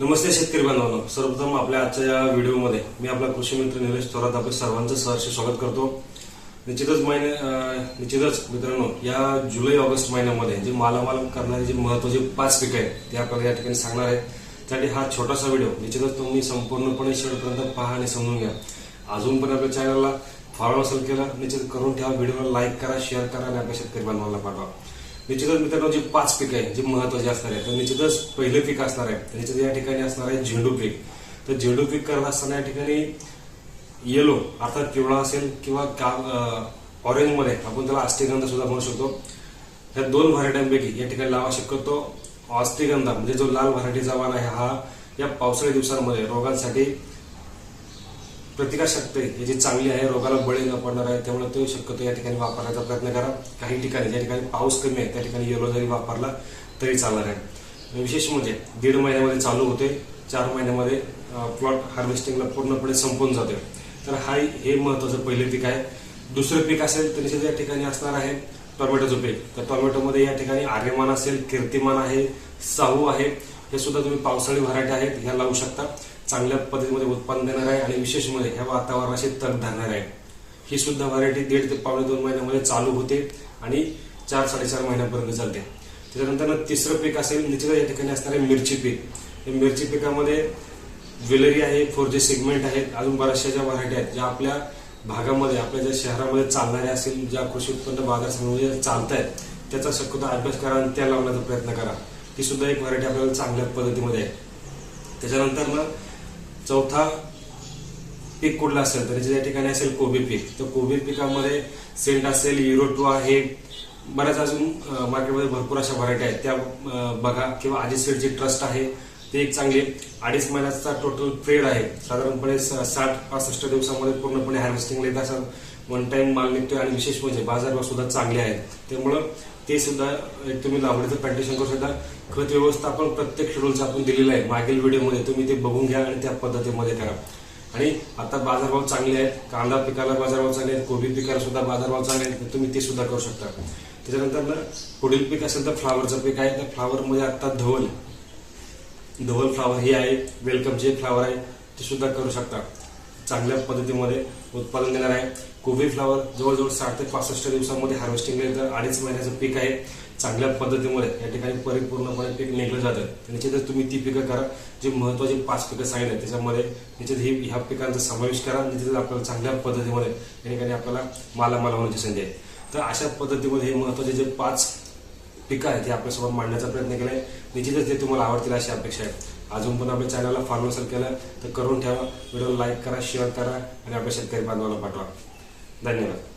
नमस्ते शेतकरी बांधवांनो. सर्वप्रथम आपल्या आजच्या या व्हिडिओमध्ये मी आपला कृषी मित्र निलेश थोरात आपल्या सर्वांचं सहर्ष स्वागत करतो. निश्चितच महिने निश्चितच मित्रांनो या जुलै ऑगस्ट महिन्यामध्ये जे मालामाल करणारे जे महत्त्वाचे पाच पिकं आहेत ते आपल्याला या ठिकाणी सांगणार आहे. त्यासाठी हा छोटासा व्हिडिओ निश्चितच तुम्ही संपूर्णपणे शेवटपर्यंत पहा आणि समजून घ्या. अजून पण आपल्या चॅनलला फॉलो असेल केला निश्चित करून ठेवा व्हिडिओला लाईक करा शेअर करा आणि आपल्या शेतकरी बांधवांना पाठवा. निश्चितच मित्रांनो जे पाच पीक आहे जे महत्त्वाचे असणार आहे तर निश्चितच पहिलं पीक असणार आहे. तर निश्चित या ठिकाणी असणार आहे झेंडू पीक. तर झेंडू पीक करत असताना या ठिकाणी येलो अर्थात पिवळा असेल किंवा ऑरेंजमध्ये आपण त्याला अस्थिगंध सुद्धा म्हणू शकतो. या दोन व्हरायट्यांपैकी या ठिकाणी लावा शक्यतो अस्थिगंधा म्हणजे जो लाल व्हरायटीचा वाण आहे हा या पावसाळी दिवसांमध्ये रोगांसाठी प्रतिकारशक्ती हे जी चांगली आहे रोगाला बळी न पडणार आहे त्यामुळे तो शक्यतो या ठिकाणी वापरण्याचा प्रयत्न करा. काही ठिकाणी ज्या ठिकाणी पाऊस कमी आहे त्या ठिकाणी येलो जरी वापरला तरी चालणार आहे. विशेष म्हणजे दीड महिन्यामध्ये चालू होते चार महिन्यामध्ये प्लॉट हार्वेस्टिंगला पूर्णपणे संपून जाते. तर हा हे महत्वाचं पहिले पीक आहे. दुसरं पीक असेल तर निश्चित या ठिकाणी असणार आहे टोमॅटोचं पीक. तर टोमॅटोमध्ये या ठिकाणी आर्यमान असेल कीर्तिमान आहे साहू आहे. हे सुद्धा तुम्ही पावसाळी व्हरायटी आहेत ह्या लावू शकता. चांगल्या पद्धतीमध्ये उत्पन्न देणार आहे आणि विशेष म्हणजे ह्या वातावरणाशी तग धरणार आहे. ही सुद्धा व्हरायटी दीड ते पावणे दोन महिन्यामध्ये चालू होते आणि चार साडेचार महिन्यापर्यंत चालते. त्याच्यानंतर तिसरं पीक असेल निश्चित या ठिकाणी असणारे मिरची पीक. हे मिरची पिकामध्ये ज्वेलरी आहे फोर जी सेगमेंट आहेत अजून बऱ्याचशा ज्या व्हरायटी आहेत ज्या आपल्या भागामध्ये आपल्या ज्या शहरामध्ये चालणाऱ्या असतील ज्या कृषी उत्पन्न बाजार समितीमध्ये चालत आहेत त्याचा शक्यतो अभ्यास करा आणि त्या लावण्याचा प्रयत्न करा. ही सुद्धा एक व्हरायटी आपल्याला चांगल्या पद्धतीमध्ये आहे. त्याच्यानंतर ना चौथा पीक कुठलं असेल तर ज्या ठिकाणी असेल कोबी पीक. तर कोबी पिकामध्ये सेंट असेल युरो हे आहे बऱ्याच अजून मार्केटमध्ये भरपूर अशा व्हरायटी आहेत. त्या बघा किंवा आजी सीडची ट्रस्ट आहे ते एक चांगली अडीच महिन्याचा टोटल पिरियड आहे. साधारणपणे साठ पासष्ट दिवसामध्ये पूर्णपणे हार्वेस्टिंगला येत असं वन टाइम माल निघतोय आणि विशेष म्हणजे बाजारभाव सुद्धा चांगले आहेत. त्यामुळं ते सुद्धा एक तुम्ही लावडीचं प्लांटेशन करू शकता. खत व्यवस्थापन प्रत्येक शेड्यूलचं आपण दिलेलं आहे. मागील व्हिडिओमध्ये तुम्ही ते बघून घ्या आणि त्या पद्धतीमध्ये करा. आणि आता बाजारभाव चांगले आहेत. कांदा पिकाला बाजारभाव चांगले आहेत. कोबी पिकाला सुद्धा बाजारभाव चांगले आहेत. तर तुम्ही ते सुद्धा करू शकता. त्याच्यानंतर पुढील पीक असेल तर फ्लावरचं पीक आहे. त्या फ्लावरमध्ये आता धवल. धवल फ्लावर हे आहे. वेलकम जे फ्लावर आहे. ते सुद्धा करू शकता. चांगल्या पद्धतीमध्ये उत्पादन देणार आहे. कोबी फ्लावर जवळजवळ साठ ते पासष्ट दिवसामध्ये हार्वेस्टिंग तर अडीच महिन्याचं पीक आहे. चांगल्या पद्धतीमध्ये या ठिकाणी परिपूर्णपणे पीक निघलं जातं. निश्चितच तुम्ही ती पिकं करा. जी महत्वाची पाच पिकं सांगितले त्याच्यामध्ये निश्चित ही ह्या पिकांचा समावेश करा. निश्चितच आपल्याला चांगल्या पद्धतीमध्ये या ठिकाणी आपल्याला मालामाल होण्याची संधी आहे. तर अशा पद्धतीमध्ये हे महत्त्वाचे जे पाच पिकं आहेत हे आपल्यासोबत मांडण्याचा प्रयत्न केला आहे निश्चितच ते तुम्हाला आवडतील अशी अपेक्षा आहे. अजून पण आपल्या चॅनलला फॉलो नसेल केलं तर करून ठेवा. व्हिडिओ लाईक करा शेअर करा आणि आपल्या शेतकरी बांधवाला पाठवा. धन्यवाद.